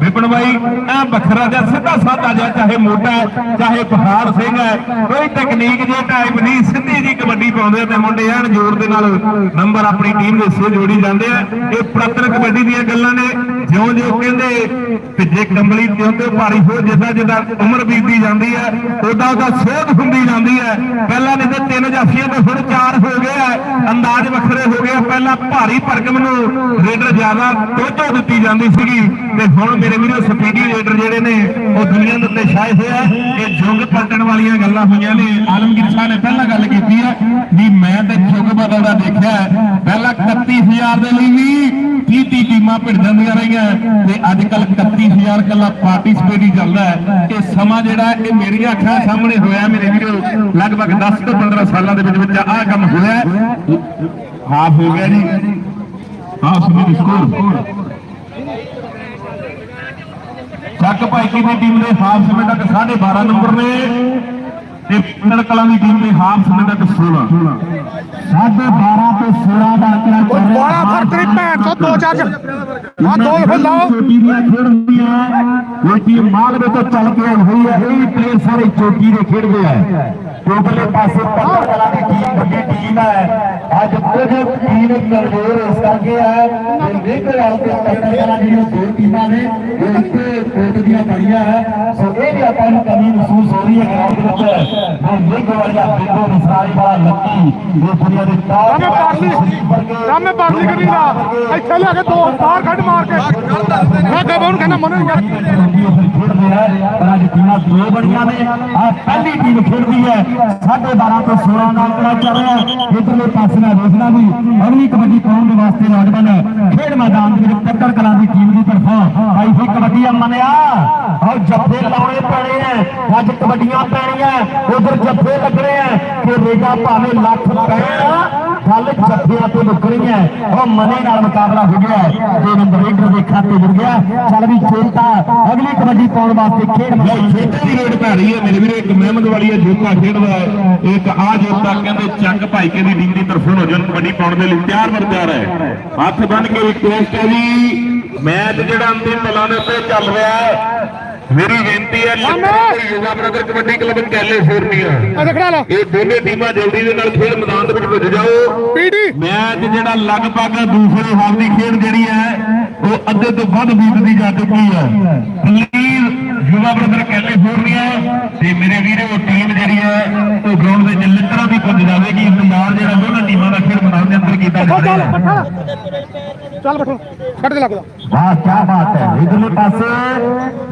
ਵਿਪਨ ਬਾਈ ਆ ਵੱਖਰਾ ਜਿਹਾ ਸਿੱਧਾ ਸਾਦਾ ਜਿਹਾ ਚਾਹੇ ਮੋਟਾ ਚਾਹੇ ਪਹਾੜ ਸਿੰਘ ਹੈ, ਕੋਈ ਤਕਨੀਕ ਜੇ ਟਾਈਪ ਨਹੀਂ, ਸਿੱਧੀ ਜੀ ਕਬੱਡੀ ਪਾਉਂਦੇ ਆ ਤੇ ਮੁੰਡੇ ਐਨ ਜ਼ੋਰ ਦੇ ਨਾਲ ਨੰਬਰ ਆਪਣੀ ਟੀਮ ਦੇ ਸੇ ਜੋੜੀ ਜਾਂਦੇ ਆ। ਇਹ ਪੁਰਾਤਨ ਕਬੱਡੀ ਦੀਆਂ ਗੱਲਾਂ ਨੇ। ਜਿਉਂ ਜਿਉਂ ਕਹਿੰਦੇ ਭਿੱਜੇ ਕੰਬਲੀ ਤਿਉਂ ਤੇ ਭਾਰੀ ਹੋ ਜਿੱਦਾਂ ਜਿੱਦਾਂ ਉਮਰ ਬੀਤਦੀ ਜਾਂਦੀ ਹੈ ਉਦਾਂ ਉਹਦਾ ਸੋਧ ਹੁੰਦੀ ਜਾਂਦੀ ਹੈ। ਪਹਿਲਾਂ ਨੇ ਤੇ ਤਿੰਨ ਜਾਫੀਆਂ ਤੇ ਹੁਣ ਚਾਰ ਹੋ ਗਏ ਆ ਅੰਦਾਜ਼ ਵੱਖਰੇ ਹੋ ਗਏ ਪਹਿਲਾਂ ਭਾਰੀ ਭਰਕਮ ਨੂੰ ਰੇਡਰ ਜ਼ਿਆਦਾ ਤੋਝੋ ਦਿੱਤੀ ਜਾਂਦੀ ਸੀਗੀ ਤੇ ਹੁਣ ਮੇਰੇ ਵੀਰੋ ਸਪੀਡੀ ਰੇਡਰ ਜਿਹੜੇ ਨੇ, ਉਹ ਦੁਨੀਆ ਦੇ ਉੱਤੇ ਛਾਏ ਹੋਏ ਆ। ਇਹ ਜੁਗ ਪਲਟਣ ਵਾਲੀਆਂ ਗੱਲਾਂ ਹੋਈਆਂ ਨੇ। ਆਲਮਗੀਰ ਸਾਹਿਬ ਨੇ ਪਹਿਲਾਂ ਗੱਲ ਕੀਤੀ ਹੈ ਵੀ ਮੈਂ ਤੇ ਜੁਗ ਬਦਲਦਾ ਦੇਖਿਆ ਹੈ। ਪਹਿਲਾਂ 31000 ਦੇ ਲਈ ਵੀ 30 30 ਟੀਮਾਂ ਭਿੜ ਜਾਂਦੀਆਂ ਰਹੀਆਂ। ਤੇ ਅੱਜ ਕੱਲ 31000 ਕੱਲਾ ਪਾਰਟਿਸਪੇਟ ਹੀ ਚੱਲਦਾ ਹੈ। ਇਹ ਸਮਾਂ ਜਿਹੜਾ ਇਹ ਮੇਰੀਆਂ ਅੱਖਾਂ ਸਾਹਮਣੇ ਹੋਇਆ ਮੇਰੇ ਵੀਰੋ। ਲਗਭਗ 10 ਤੋਂ 15 ਸਾਲਾਂ ਦੇ ਵਿੱਚ ਵਿੱਚ ਆਹ ਕੰਮ ਹੋਇਆ ਹਾਫ ਹੋ ਗਿਆ ਜੀ। ਹਾਫ ਸਮੇਂ ਸਕੋਰ ਚੱਕ ਭਾਈ ਕੀ ਦੀ ਟੀਮ ਦੇ ਹਾਫ ਸਮੇਂ ਤੱਕ 12.5 ਨੰਬਰ ਨੇ। ਤੇ ਪਿੰਡ ਕਲਾਂ ਦੀ ਟੀਮ ਦੇ ਹਾਫ ਸਮੇਂ ਤੱਕ 16 ਸਾਢੇ 12 ਤੇ 16 ਦਾ ਅੰਕੜਾ ਚੱਲ ਰਿਹਾ ਬੋਲਾ ਫੜ ਤੇਰੀ ਭੈਣ ਤੋਂ ਦੋ ਚਾਰ ਆ ਦੋ ਫਿਰ ਲਾਓ। ਦੀਆਂ ਖੇਡਦੀਆਂ ਕੋਈ ਟੀਮ ਮਾਲਵੇ ਤੋਂ ਚੱਲ ਕੇ ਹੋਈ ਹੈ। ਇਹ ਪਲੇਅਰ ਸਾਰੇ ਚੋਟੀ ਦੇ ਖੇਡਦੇ ਆ। ਟੋਟਲੇ ਪਾਸੇ ਪੱਤਰ ਕਲਾ ਦੀ ਟੀਮ ਵੱਡੀ ਟੀਮ ਹੈ। ਅੱਜ ਕੁਝ ਟੀਮ ਕਮਜ਼ੋਰ ਇਸ ਕਰਕੇ ਹੈ। ਕਿ ਵੇਖੋ ਵਾਲ ਤੇ ਪੱਤਰ ਕਲਾ ਜਿਹੜੀਆਂ ਦੋ ਟੀਮਾਂ ਨੇ। ਉਹ ਇੱਥੇ ਕੋਟ ਦੀਆਂ ਬਣੀਆਂ ਹੈ। ਸੋ ਹੋ ਹੈ ਗਰਾਊਂਡ ਦੇ ਵਿੱਚ ਉਹ ਵੇਖੋ ਵਾਲਾ ਬਿੰਦੂ ਨਿਸਾਰੀ ਵਾਲਾ ਲੱਕੀ ਇਹ ਦੁਨੀਆ ਦੇ ਟਾਪ ਰਾਮੇ ਪਰਲੀ ਰਾਮੇ ਪਰਲੀ ਕਰੀ ਨਾ ਇੱਥੇ ਲਿਆ ਕੇ ਦੋ ਬਾਹਰ ਕੱਢ ਮਾਰ ਕੇ। ਮੈਂ ਕਹਾਂ ਉਹਨੂੰ ਕਹਿੰਦਾ ਮਨ ਯਾਰ ਖੇਡਦੇ ਹੈ ਪਰ ਅੱਜ ਟੀਮਾਂ ਦੋ ਬਣੀਆਂ ਨੇ। ਆ ਪਹਿਲੀ ਟੀਮ ਖੇਡਦੀ ਹੈ। 12.5 ਤੋਂ 16 ਦਾ ਅੰਕੜਾ ਚੱਲ ਰਿਹਾ ਇਧਰਲੇ ਪਾਸੇ ਨਾਲ ਵੇਖਣਾ ਵੀ ਅਗਲੀ ਕਬੱਡੀ ਪਾਉਣ ਦੇ ਵਾਸਤੇ ਨੌਜਵਾਨ ਖੇਡ ਮੈਦਾਨ ਦੇ ਵਿੱਚ ਪੱਤਰ ਕਲਾਂ ਦੀ ਟੀਮ ਦੀ ਤਰਫੋਂ ਭਾਈ ਫੀ ਕਬੱਡੀ ਆ। ਮੰਨਿਆ ਔਰ ਜੱਫੇ ਲਾਉਣੇ ਪੈਣੇ ਆ। ਅੱਜ ਕਬੱਡੀਆਂ ਪੈਣੀਆਂ ਉਧਰ ਜੱਫੇ ਲੱਗਣੇ ਆ ਕਿ ਰੇਗਾ ਭਾਵੇਂ ਲੱਖ ਪੈਣ ਗੱਲ ਜੱਫਿਆਂ ਤੇ ਮੁੱਕਣੀ ਹੈ ਉਹ ਮਨੇ ਨਾਲ ਮੁਕਾਬਲਾ ਹੋ ਗਿਆ। ਤੇ ਨੰਬਰ ਰੇਡਰ ਦੇ ਖਾਤੇ ਜੁੜ ਗਿਆ। ਚੱਲ ਵੀ ਚੇਤਾ ਅਗਲੀ ਕਬੱਡੀ ਪਾਉਣ ਵਾਸਤੇ ਖੇਡ ਲਓ ਛੋਟੇ ਦੀ ਰੇਡ ਪੈ ਰਹੀ ਹੈ ਮੇਰੇ ਵੀਰੇ। ਇੱਕ ਮਹਿਮਦ ਵਾਲੀ ਹੈ ਜੋਤਾ ਖੇਡਦਾ ਹੈ। ਇੱਕ ਆ ਜੋਤਾ ਕਹਿੰਦੇ ਚੱਕ ਭਾਈਕੇ ਦੀ ਟੀਮ ਦੀ ਤਰਫੋਂ ਹੋ ਜਨ ਕਬੱਡੀ ਪਾਉਣ ਦੇ ਲਈ ਤਿਆਰ ਬਰ ਤਿਆਰ ਹੈ। ਹੱਥ ਬੰਨ ਕੇ ਰਿਕਵੈਸਟ ਹੈ ਜੀ। ਮੈਚ ਜਿਹੜਾ ਅੰਤਿਮ ਦੇ ਉੱਤੇ ਚੱਲ ਰਿਹਾ ਹੈ ਮੇਰੀ ਬੇਨਤੀ ਹੈ Yuva brother kabaddi club California ਆ। ਦੇਖੜਾ ਲਾ ਇਹ ਦੋਨੇ ਟੀਮਾਂ ਜਲਦੀ ਦੇ ਨਾਲ ਖੇਡ ਮੈਦਾਨ ਦੇ ਵਿੱਚ ਪੁੱਜ ਜਾਓ। ਮੈਚ ਜਿਹੜਾ ਲਗਭਗ ਦੂਸਰੇ ਹਾਫ ਦੀ ਖੇਡ ਜਿਹੜੀ ਹੈ ਉਹ ਅੱਧੇ ਤੋਂ ਵੱਧ ਬੀਤਦੀ ਜਾ ਚੁੱਕੀ ਹੈ। ਪਲੀਜ਼ ਯੁਵਾ ਬ੍ਰਦਰ ਕੈਲੀਫੋਰਨੀਆ ਤੇ ਮੇਰੇ ਵੀਰੋ ਟੀਮ ਜਿਹੜੀ ਹੈ ਉਹ ਗਰਾਊਂਡ ਦੇ ਵਿੱਚ ਲਿੱਤਰਾਂ ਦੀ ਪੁੱਜ ਜਾਵੇਗੀ। ਇੰਤਜ਼ਾਰ ਜਿਹੜਾ ਦੋਨਾਂ ਟੀਮਾਂ ਦਾ ਖੇਡ ਮੈਦਾਨ ਦੇ ਅੰਦਰ ਕੀਤਾ ਜਾ ਰਿਹਾ ਹੈ। ਚੱਲ ਬੱਠਾ ਛੱਡ ਦੇ ਲੱਗਦਾ। ਵਾਹ ਕੀ ਬਾਤ ਹੈ। ਇਧਰਲੇ ਪਾਸੇ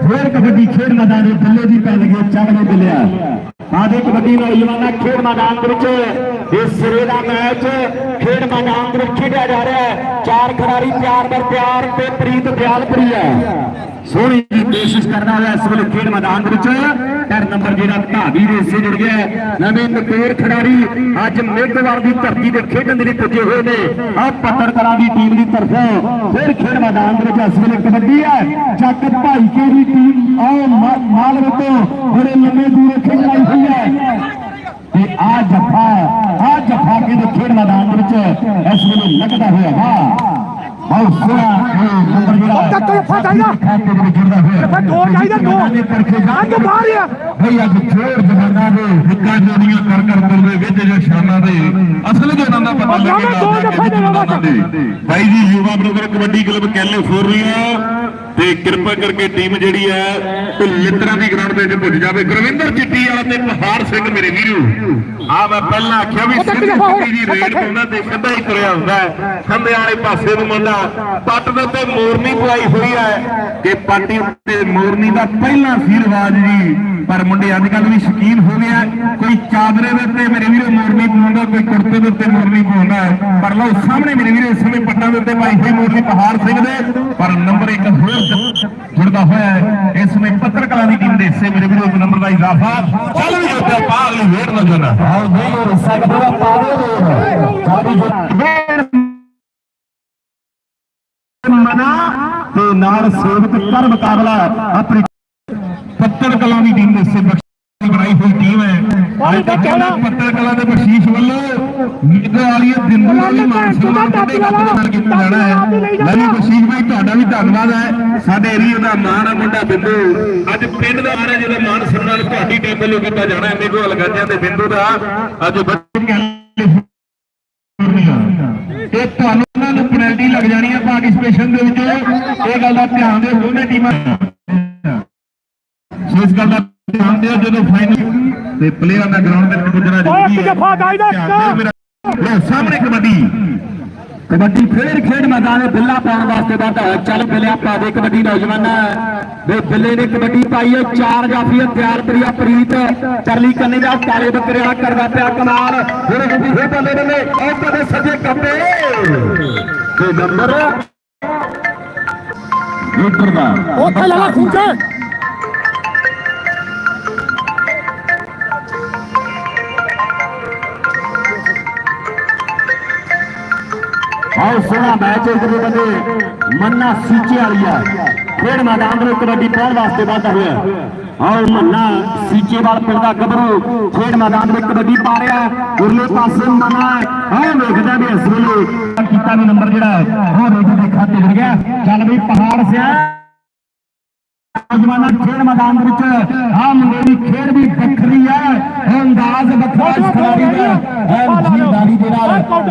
ਫੇਰ ਕਬੱਡੀ ਖੇਡ ਮੈਦਾਨ ਦੇ ਥੱਲੇ ਦੀ ਪੈ ਲਗੇ ਚਾਵਲੇ ਬਿਲਿਆ ਆਦੇ ਕਬੱਡੀ ਨੌਜਵਾਨਾਂ ਖੇਡ ਮੈਦਾਨ ਦੇ ਵਿੱਚ ਇਸ ਸਿਰੇ ਦਾ ਮੈਚ ਖੇਡ ਮੈਦਾਨ ਦੇ ਵਿੱਚ ਖੇਡਿਆ ਜਾ ਰਿਹਾ ਹੈ। ਚਾਰ ਖਿਡਾਰੀ ਪਿਆਰ ਬਰ ਪਿਆਰ ਤੇ ਪ੍ਰੀਤ ਦਿਆਲਪੁਰੀ ਹੈ। ਸੋਹਣੀ ਦੀ ਕੋਸ਼ਿਸ਼ ਕਰਦਾ ਹੋਇਆ ਇਸ ਵੇਲੇ ਖੇਡ ਮੈਦਾਨ ਦੇ ਵਿੱਚ। ਟਰ ਨੰਬਰ ਜਿਹੜਾ ਢਾਬੀ ਦੇ ਹਿੱਸੇ ਜੁੜ ਗਿਆ ਨਵੇਂ ਨਕੇਰ ਖਿਡਾਰੀ ਅੱਜ ਮੇਘਵਾਲ ਦੀ ਧਰਤੀ ਤੇ ਖੇਡਣ ਦੇ ਲਈ ਪੁੱਜੇ ਹੋਏ ਨੇ। ਆ ਪੱਤਰ ਦੀ ਟੀਮ ਦੀ ਤਰਫੋਂ ਫਿਰ ਖੇਡ ਮੈਦਾਨ ਦੇ ਵਿੱਚ ਇਸ ਵੇਲੇ ਕਬੱਡੀ ਹੈ। ਚੱਕ ਭਾਈ ਕੇ ਦੀ ਟੀਮ ਆਓ ਮਾਲਵੇ ਤੋਂ ਬੜੇ ਲੰਮੇ ਦੂਰੇ ਖੇਡ ਆਈ ਹੈ ਤੇ ਆ ਜੱਫਾ ਆ ਜੱਫਾ ਕੇ ਦੇ ਖੇਡ ਮੈਦਾਨ ਦੇ ਵਿੱਚ ਇਸ ਵੇਲੇ ਲੱਗਦਾ ਹੋਇਆ ਵਾ ਬਹੁਤ ਸੋਹਣਾ ਨੰਬਰ ਜਿਹੜਾ ਤੱਕ ਜੱਫਾ ਚਾਹੀਦਾ। ਖਾਤੇ ਦੇ ਵਿੱਚ ਜੁੜਦਾ ਹੋਇਆ ਜੱਫਾ ਦੋ ਚਾਹੀਦਾ, ਦੋ। ਰੰਗ ਬਾਹਰ ਆ। ਭਈ ਅੱਜ ਜੋਰ ਜਮਾਨਾ ਦੇ ਹਿੱਕਾਂ ਜੋੜੀਆਂ ਕਰ ਕਰ ਤੁਰਦੇ ਵਿੱਚ ਜੋ ਸ਼ਾਨਾਂ ਦੇ ਅਸਲ ਜੋ ਇਹਨਾਂ ਦਾ ਪਤਾ ਲੱਗੇਗਾ। ਬਾਈ ਜੀ Yuva brother kabaddi club California ਤੇ ਕਿਰਪਾ ਕਰਕੇ ਟੀਮ ਜਿਹੜੀ ਹੈ ਉਹ ਲਿੱਤਰਾਂ ਦੀ ਗਰਾਊਂਡ ਦੇ ਵਿੱਚ ਪੁੱਜ ਜਾਵੇ। ਗੁਰਵਿੰਦਰ ਚਿੱਟੀ ਵਾਲਾ ਤੇ ਪਹਾੜ ਸਿੰਘ ਮੇਰੇ ਵੀਰੋ। ਆ ਮੈਂ ਪਹਿਲਾਂ ਆਖਿਆ ਵੀ ਸਿੱਧੀ ਚਿੱਟੀ ਦੀ ਰੇਡ। ਪਾਉਂਦਾ ਤੇ ਸਿੱਧਾ ਹੀ ਤੁਰਿਆ ਹੁੰਦਾ ਖੰਦੇ ਵਾਲੇ ਪਾਸੇ ਨੂੰ ਮੁੰਡਾ ਪੱਟ ਦੇ ਉੱਤੇ ਮੋਰਨੀ ਪਵਾਈ ਹੋਈ ਹੈ। ਕਿ ਪਾਟੀ ਉੱਤੇ ਮੋਰਨੀ ਦਾ ਪਹਿਲਾ ਸੀ ਰਿਵਾਜ ਜੀ। ਪਰ ਮੁੰਡੇ ਅੱਜ ਕੱਲ ਵੀ ਸ਼ਕੀਨ ਹੋ ਗਏ ਆ। ਕੋਈ ਚਾਦਰੇ ਦੇ ਉੱਤੇ ਮੇਰੇ ਵੀਰੋ ਮੋਰਨੀ ਪਾਉਂਦਾ ਕੋਈ ਕੁੜਤੇ ਦੇ ਉੱਤੇ ਮੋਰਨੀ ਪਾਉਂਦਾ। ਪਰ ਲਓ ਸਾਹਮਣੇ ਮੇਰੇ ਵੀਰੋ ਇਸ ਸਮੇਂ ਪੱਟਾਂ ਦੇ ਉੱਤੇ ਪਾਈ ਹੋਈ ਮੋਰਨੀ ਪਹਾੜ ਸਿੰਘ ਦੇ। ਪਰ ਨੰਬਰ 1 ਹੋਰ ਜੁੜਦਾ ਹੋਇਆ ਹੈ। ਇਸ ਸਮੇਂ ਪੱਤਰ ਕਲਾਂ ਦੀ ਟੀਮ ਦੇ ਹਿੱਸੇ ਮੇਰੇ ਵੀਰੋ ਇੱਕ ਨੰਬਰ ਦਾ ਇਜ਼ਾਫਾ। ਚੱਲ ਵੀ ਉੱਤੇ ਪਾ ਅਗਲੀ ਵੇਟ ਨਾ ਜਨਾ ਆਓ ਨਹੀਂ ਹੋ ਸਕਦਾ ਸਾਡੀ ਜੋ ਮਨਾ ਤੇ ਨਾਲ ਸੇਵਕ ਕਰ ਮੁਕਾਬਲਾ ਆਪਣੀ ਪੱਤਰ ਕਲਾਂ ਦੀ ਟੀਮ ਦੇ ਹਿੱਸੇ ਬਖਸ਼ੀਸ਼ ਬਣਾਈ ਹੋਈ ਟੀਮ ਹੈ ਅੱਜ ਤੱਕ ਪੱਤਰ ਕਲਾਂ ਦੇ ਬਖਸ਼ੀਸ਼ ਵੱਲੋਂ ਨੀਂਦ ਵਾਲੀ ਦਿੰਦੂ ਵਾਲੀ ਮਾਨ ਸਨਮਾਨ ਵੱਡੇ ਕੱਪ ਦੇ ਨਾਲ ਕੀਤਾ ਜਾਣਾ ਹੈ। ਲੈ ਵੀ ਬਖਸ਼ੀਸ਼ ਭਾਈ ਤੁਹਾਡਾ ਵੀ ਧੰਨਵਾਦ ਹੈ। ਸਾਡੇ ਏਰੀਆ ਦਾ ਮਾਣ ਆ ਮੁੰਡਾ ਬਿੰਦੂ। ਅੱਜ ਪਿੰਡ ਦਾ ਮਾਣ ਹੈ ਜਿਹਦਾ ਮਾਨ ਸਨਮਾਨ ਤੁਹਾਡੀ ਟੀਮ ਵੱਲੋਂ ਕੀਤਾ ਜਾਣਾ ਹੈ ਮੇਗੋ ਲਗਾਜਿਆਂ ਤੇ ਬਿੰਦੂ ਦਾ। ਅੱਜ ਬੱਚੇ ਤੇ ਤੁਹਾਨੂੰ ਉਹਨਾਂ ਨੂੰ ਪੈਨਲਟੀ ਲੱਗ ਜਾਣੀ ਹੈ ਪਾਰਟਿਸਪੇਸ਼ਨ ਦੇ ਵਿੱਚ। ਇਹ ਗੱਲ ਦਾ ਧਿਆਨ ਦਿਓ ਦੋਨੇ ਟੀਮਾਂ ਸੋ ਇਸ ਗੱਲ ਦਾ ਧਿਆਨ ਦਿਓ ਜਦੋਂ ਫਾਈਨਲ ਤੇ ਪਲੇਅਰਾਂ ਦਾ ਗਰਾਊਂਡ ਦੇ ਵਿੱਚ ਪੁੱਜਣਾ ਜ਼ਰੂਰੀ ਹੈ। ਜੱਫਾ ਲਓ ਸਾਹਮਣੇ ਕਬੱਡੀ। ਕਬੱਡੀ ਫੇਰ ਖੇਡ ਮੈਦਾਨ ਦੇ ਬਿੱਲਾ ਪਾਉਣ ਵਾਸਤੇ ਦਾ ਚੱਲ ਬਿੱਲਿਆ ਪਾ ਦੇ ਕਬੱਡੀ ਨੌਜਵਾਨਾਂ ਦੇ ਬਿੱਲੇ ਨੇ ਕਬੱਡੀ ਪਾਈ ਹੈ ਚਾਰ ਜਾਫੀਆਂ ਤਿਆਰ ਪ੍ਰਿਆ ਪ੍ਰੀਤ ਕਰਲੀ ਕੰਨੇ ਦਾ ਕਾਲੇ ਬੱਕਰੇ ਵਾਲਾ ਕਰਦਾ ਪਿਆ ਕਮਾਲ। ਫਿਰ ਫੇਰ ਬੱਲੇ ਬੱਲੇ ਉਹ ਕਦੇ ਸੱਜੇ ਕੱਪੇ ਤੇ ਨੰਬਰ ਲੀਡਰ ਦਾ ਉੱਥੇ ਲਾ ਲਾ ਆਓ ਸੋਹਣਾ ਮੈਚ ਇੱਕ ਦੇ ਬੰਦੇ ਮੰਨਾ ਸੀਚੇ ਵਾਲੀ ਆ ਖੇਡ ਮੈਦਾਨ ਦੇ ਵਿੱਚ ਕਬੱਡੀ ਪਾਉਣ ਵਾਸਤੇ ਵਾਧਾ ਹੋਇਆ ਆਓ ਮੰਨਾ ਸੀਚੇਵਾਲ ਪਿੰਡ ਦਾ ਗੱਭਰੂ ਖੇਡ ਮੈਦਾਨ ਵਿੱਚ ਕਬੱਡੀ ਪਾ ਰਿਹਾ ਉਰਲੇ ਪਾਸੇ ਮੰਨਾ ਆਓ ਵੇਖਦਾ ਵੀ ਇਸ ਵੇਲੇ ਕੀਤਾ ਵੀ ਨੰਬਰ ਜਿਹੜਾ ਉਹ ਰੇਟ ਦੇ ਖਾਤੇ ਜੁੜ ਗਿਆ ਚੱਲ ਵੀ ਪਹਾੜ ਸਿਆ ਨੌਜਵਾਨਾਂ ਖੇਡ ਮੈਦਾਨ ਦੇ ਵਿੱਚ ਆ ਮੁੰਡੇ ਦੀ ਖੇਡ ਵੀ ਵੱਖਰੀ ਹੈ। ਇਹ ਅੰਦਾਜ਼ ਵੱਖਰਾ ਇਸ ਖਿਡਾਰੀ ਦਾ। ਹੈ ਜ਼ਿੰਦਾਰੀ ਦੇ ਨਾਲ ਸੁਭਾਅ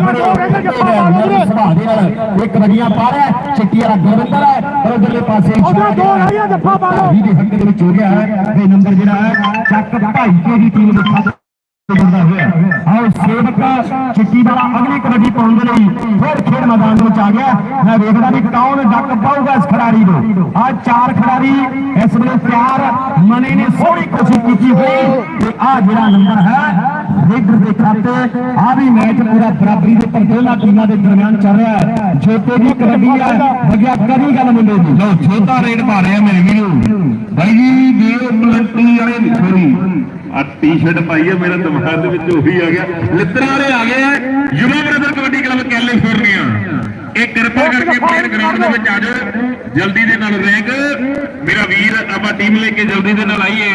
ਦੇ ਨਾਲ ਇੱਕ ਵੱਡੀਆਂ ਪਾ ਰਿਹਾ ਚਿੱਟੀ ਵਾਲਾ ਗੁਰਵਿੰਦਰ ਹੈ ਪਰ ਉਧਰਲੇ ਪਾਸੇ ਉਧਰ ਦੋ ਆਈਆਂ ਜੱਫਾ ਪਾ ਲਓ। ਵੀ ਦੇ ਹੱਕ ਦੇ ਵਿੱਚ ਹੋ ਗਿਆ ਹੈ। ਇਹ ਨੰਬਰ ਜਿਹੜਾ ਹੈ ਚੱਕ ਭਾਈ ਕੇ ਦੀ ਟੀਮ ਦੇ ਖਾਤੇ ਬੰਦਾ ਹੋਇਆ ਆਓ ਸੇਵਕ ਚਿੱਟੀ ਵਾਲਾ ਅਗਲੀ ਕਬੱਡੀ ਪਾਉਣ ਦੇ ਲਈ ਫਿਰ ਖੇਡ ਮੈਦਾਨ ਵਿੱਚ ਆ ਗਿਆ। ਮੈਂ ਵੇਖਦਾ ਵੀ ਕੌਣ ਡੱਕ ਪਾਊਗਾ ਇਸ ਖਿਡਾਰੀ ਨੂੰ। ਆ ਚਾਰ ਖਿਡਾਰੀ ਇਸ ਵੇਲੇ ਤਿਆਰ, ਮਨੇ ਨੇ ਸੋਹਣੀ ਕੋਸ਼ਿਸ਼ ਕੀਤੀ ਹੋਈ ਤੇ ਆ ਜਿਹੜਾ ਨੰਬਰ ਹੈ ਰੇਡਰ ਦੇ ਖਾਤੇ ਆ ਵੀ ਮੈਚ ਪੂਰਾ ਬਰਾਬਰੀ ਦੇ ਪਰ ਦੋਨਾਂ ਟੀਮਾਂ ਦੇ ਦਰਮਿਆਨ ਚੱਲ ਰਿਹਾ ਹੈ। ਛੋਟੇ ਦੀ ਕਬੱਡੀ ਹੈ ਬਗਿਆ ਕਰੀ ਗੱਲ ਮੁੰਡੇ ਦੀ ਲਓ, ਛੋਟਾ ਰੇਡ ਪਾ ਮੇਰੇ ਵੀਰੋ। ਬਾਈ ਜੀ, ਦਿਓ ਪਲੰਟੀ ਵਾਲੇ ਥੋੜੀ ਆ ਟੀ-ਸ਼ਰਟ ਪਾਈ ਹੈ ਮੇਰਾ ਦਿਮਾਗ ਦੇ ਵਿੱਚ ਉਹੀ ਆ ਗਿਆ। ਲਿੱਤਰਾਂ ਵਾਲੇ ਆ ਗਏ ਆ Yuva brother kabaddi club California. ਇਹ ਕਿਰਪਾ ਕਰਕੇ ਪਲੇਅਰ ਗਰਾਊਂਡ ਦੇ ਵਿੱਚ ਆ ਜਾਓ। ਜਲਦੀ ਦੇ ਨਾਲ ਰੈਂਕ। ਮੇਰਾ ਵੀਰ ਆਪਾਂ ਟੀਮ ਲੈ ਕੇ ਜਲਦੀ ਦੇ ਨਾਲ ਆਈਏ।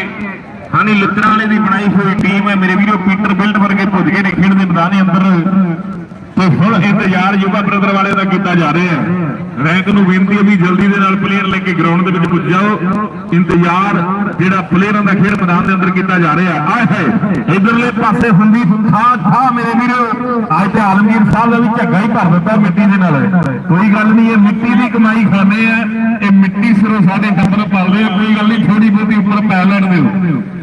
ਹਾਨੀ ਲਿੱਤਰਾਂ ਵਾਲੇ ਦੀ ਬਣਾਈ ਹੋਈ ਟੀਮ ਹੈ। ਮੇਰੇ ਵੀਰੋ ਪੀਟਰ ਬਿਲਟ ਵਰਗੇ ਭੁੱਜ ਗਏ ਨੇ ਖੇਡ ਦੇ ਮੈਦਾਨ ਦੇ ਅੰਦਰ। ਤੇ ਹੁਣ ਇੰਤਜ਼ਾਰ ਯੁਵਾ ਬ੍ਰਦਰ ਵਾਲੇ ਦਾ ਕੀਤਾ ਜਾ ਰਿਹਾ ਹੈ। ਰੈਂਕ ਨੂੰ ਬੇਨਤੀ ਹੈ ਵੀ ਜਲਦੀ ਦੇ ਨਾਲ ਪਲੇਅਰ ਲੈ ਕੇ ਗਰਾਊਂਡ ਦੇ ਵਿੱਚ ਪੁੱਜ ਜਾਓ। ਇੰਤਜ਼ਾਰ ਜਿਹੜਾ ਪਲੇਅਰਾਂ ਦਾ ਖੇਡ ਮੈਦਾਨ ਦੇ ਅੰਦਰ ਕੀਤਾ ਜਾ ਰਿਹਾ ਆਏ ਹੈ ਇਧਰਲੇ ਪਾਸੇ ਹੁੰਦੀ ਥਾਂ ਥਾਂ ਮੇਰੇ ਵੀਰੋ। ਅੱਜ ਤੇ ਆਲਮਗੀਰ ਸਾਹਿਬ ਦਾ ਵੀ ਝੱਗਾ ਹੀ ਭਰ ਦਿੱਤਾ ਮਿੱਟੀ ਦੇ ਨਾਲ। ਕੋਈ ਗੱਲ ਨਹੀਂ, ਇਹ ਮਿੱਟੀ ਦੀ ਕਮਾਈ ਖਾਂਦੇ ਆ। ਇਹ ਮਿੱਟੀ ਸਿਰੋਂ ਸਾਡੇ ਡੰਗਰ ਪਾਲਦੇ ਆ, ਕੋਈ ਗੱਲ ਨਹੀਂ ਥੋੜੀ ਬਹੁਤੀ ਉੱਪਰ ਪੈ ਲੈਣ ਦਿਓ।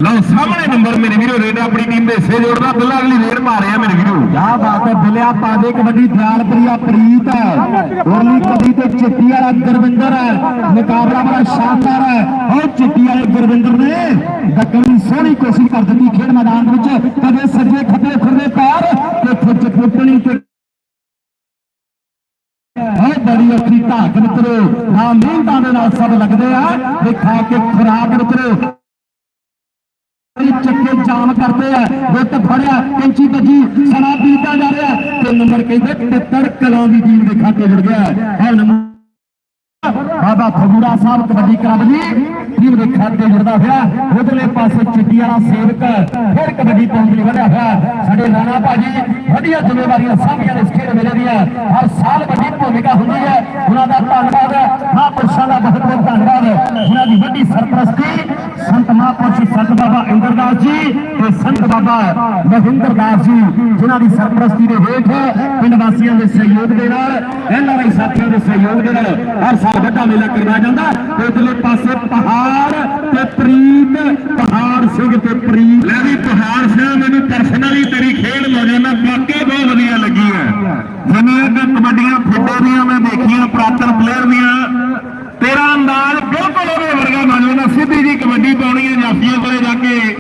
ਲਓ, ਸਾਹਮਣੇ ਨੰਬਰ ਮੇਰੇ ਵੀਰੋ, ਰੇਡ ਆਪਣੀ ਟੀਮ ਦੇ ਹਿੱਸੇ ਜੋੜਦਾ ਪਹਿਲਾਂ ਅਗਲੀ ਰੇਡ ਮਾਰਿਆ ਮੇਰੇ ਵੀਰੋ। ਕਿਆ ਬਾਤ ਹੈ, ਬਿਲਿਆ ਦੇ ਕਬੱਡੀ ਦਿਆਲਪੁਰੀਆ ਪ੍ਰੀਤ। ਹੈ ਉਰਲੀ ਕਬੱਡੀ ਤੇ ਚਿੱਟੀ ਵਾਲਾ ਗੁਰਵਿੰਦਰ। ਹੈ ਮੁਕਾਬਲਾ ਬੜਾ ਸ਼ਾਨਦਾਰ ਹੈ। ਉਹ ਚਿੱਟੀ ਵਾਲੇ ਗੁਰਵਿੰਦਰ ਨੇ ਦੱਕਣੀ ਸੋਹਣੀ ਕੋਸ਼ਿਸ਼ ਕਰ ਦਿੱਤੀ ਖੇਡ ਮੈਦਾਨ ਵਿੱਚ। ਕਦੇ ਸੱਜੇ ਖੱਬੇ ਖੁਰਦੇ ਪੈਰ ਤੇ ਫੁੱਟ ਫੁੱਟਣੀ ਤੇ ਹੈ ਬੜੀ ਔਖੀ ਧਾਕ ਮਿੱਤਰੋ ਨਾ ਮਿਹਨਤਾਂ ਦੇ ਨਾਲ ਸਭ ਲੱਗਦੇ ਆ। ਵਿਖਾ ਕੇ ਖਰਾਬ ਮਿੱਤਰੋ ਚੱਕੇ ਜਾਮ ਕਰਦੇ ਆ। ਗੁੱਟ ਫੜਿਆ, ਕੈਂਚੀ ਵੱਜੀ ਸਣਾ ਪੀਤਾ ਜਾ ਰਿਹਾ। ਤੇ ਨੰਬਰ ਕਹਿੰਦੇ ਪਿੱਤਰ ਕਲਾਂ ਦੀ ਟੀਮ ਦੇ ਖਾਤੇ ਜੁੜ ਗਿਆ। ਹੈ ਨੰਬਰ। ਬਾਬਾ ਫਗੂੜਾ ਸਾਹਿਬ ਕਬੱਡੀ ਕਲੱਬ ਦੀ ਟੀਮ ਦੇ ਖਾਤੇ ਜੁੜਦਾ ਹੋਇਆ। ਉਧਰਲੇ ਪਾਸੇ ਚਿੱਟੀ ਵਾਲਾ ਸੇਵਕ ਫਿਰ ਕਬੱਡੀ ਪਾਉਣ ਲਈ ਵਧਿਆ ਹੋਇਆ। ਸਾਡੇ ਰਾਣਾ ਭਾਜੀ ਵੱਡੀਆਂ ਜ਼ਿੰਮੇਵਾਰੀਆਂ ਸਾਂਭੀਆਂ ਨੇ ਇਸ ਖੇਡ ਮੇਲੇ ਦੀਆਂ। ਹਰ ਸਾਲ ਵੱਡੀ ਭੂਮਿਕਾ ਹੁੰਦੀ ਹੈ। ਉਹਨਾਂ ਦਾ ਧੰਨਵਾਦ ਮਹਾਂਪੁਰਸ਼ਾਂ ਦਾ ਬਹੁਤ ਬਹੁਤ ਧੰਨਵਾਦ ਉਹਨਾਂ ਦੀ ਵੱਡੀ ਸਰਪ੍ਰਸਤੀ ਸੰਤ ਮਹਾਂਪੁਰਸ਼ ਸੰਤ ਬਾਬਾ ਇੰਦਰਦਾਸ ਜੀ ਤੇ ਸੰਤ ਬਾਬਾ ਮਹਿੰਦਰ ਦਾਸ ਜੀ, ਜਿਨ੍ਹਾਂ ਦੀ ਸਰਪ੍ਰਸਤੀ ਦੇ ਹੇਠ ਪਿੰਡ ਵਾਸੀਆਂ ਦੇ ਸਹਿਯੋਗ ਦੇ ਨਾਲ ਐਨਆਰਆਈ ਸਾਥੀਆਂ ਦੇ ਸਹਿਯੋਗ ਦੇ ਨਾਲ ਹਰ ਸਾਲ ਵੱਡਾ ਮੇਲਾ ਕਰਵਾਇਆ ਜਾਂਦਾ। ਤੇ ਉਧਰਲੇ ਪਾਸੇ ਪਹਾੜ ਤੇ ਪ੍ਰੀਤ, ਪਹਾੜ ਸਿੰਘ ਤੇ ਪ੍ਰੀਤ। ਲੈ ਵੀ ਪਹਾੜ ਸਿੰਘ, ਮੈਨੂੰ ਪਰਸਨਲੀ ਤੇਰੀ ਖੇਡ ਰੋਜ਼ਾਨਾ ਵਾਕਿਆ ਬਹੁਤ ਵਧੀਆ ਲੱਗੀ ਹੈ ਜਿਵੇਂ ਕਿ ਕਬੱਡੀਆਂ ਫਿੱਡੇ ਦੀਆਂ ਮੈਂ ਦੇਖੀਆਂ, ਪ੍ਰਾਤਨ ਪਲੇਅਰ ਦੀਆਂ